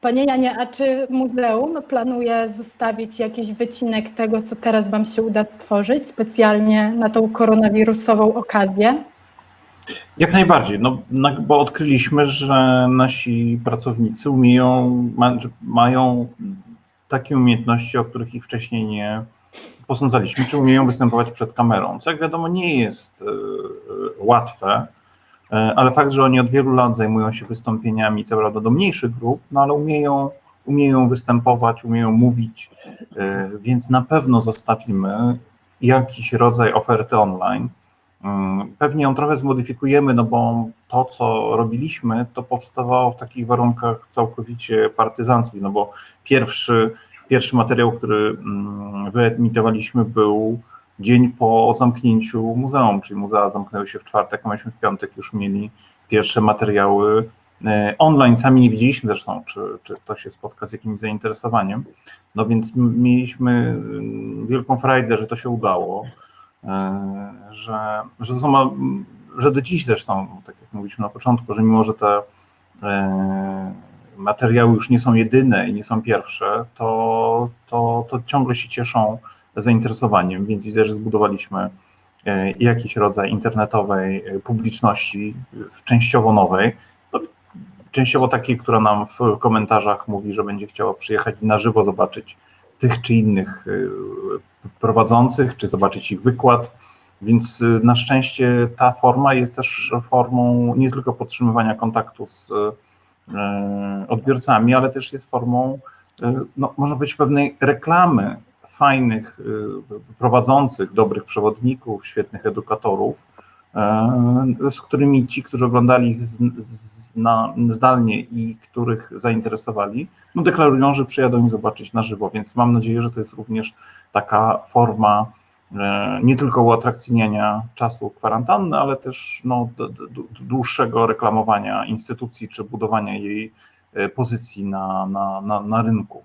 Panie Janie, a czy muzeum planuje zostawić jakiś wycinek tego, co teraz Wam się uda stworzyć specjalnie na tą koronawirusową okazję? Jak najbardziej, no, bo odkryliśmy, że nasi pracownicy umieją, mają takie umiejętności, o których ich wcześniej nie posądzaliśmy, czy umieją występować przed kamerą, co jak wiadomo nie jest e, e, łatwe, ale fakt, że oni od wielu lat zajmują się wystąpieniami, co prawda do mniejszych grup, no ale umieją, umieją występować, umieją mówić, e, więc na pewno zostawimy jakiś rodzaj oferty online, Mm, Pewnie ją trochę zmodyfikujemy, no bo to, co robiliśmy, to powstawało w takich warunkach całkowicie partyzanckich, no bo pierwszy, pierwszy materiał, który mm, wyemitowaliśmy był dzień po zamknięciu muzeum, czyli muzea zamknęły się w czwartek, a myśmy w piątek już mieli pierwsze materiały e, online. Sami nie widzieliśmy zresztą, czy, czy to się spotka z jakimś zainteresowaniem. No więc mieliśmy mm, wielką frajdę, że to się udało e, że, że to są, że do dziś zresztą, tak jak mówiliśmy na początku, że mimo, że te e, materiały już nie są jedyne i nie są pierwsze, to, to, to ciągle się cieszą zainteresowaniem, więc widzę, że zbudowaliśmy e, jakiś rodzaj internetowej e, publiczności, e, częściowo nowej, no, częściowo takiej, która nam w komentarzach mówi, że będzie chciała przyjechać i na żywo zobaczyć tych czy innych prowadzących, czy zobaczyć ich wykład. Więc na szczęście ta forma jest też formą nie tylko podtrzymywania kontaktu z odbiorcami, ale też jest formą, no, można powiedzieć, pewnej reklamy fajnych e, prowadzących, dobrych przewodników, świetnych edukatorów, e, z którymi ci, którzy oglądali z, z, na, zdalnie i których zainteresowali, no deklarują, że przyjadą ich zobaczyć na żywo, więc mam nadzieję, że to jest również taka forma e, nie tylko uatrakcyjniania czasu kwarantanny, ale też no, dłuższego reklamowania instytucji czy budowania jej pozycji na, na, na, na rynku.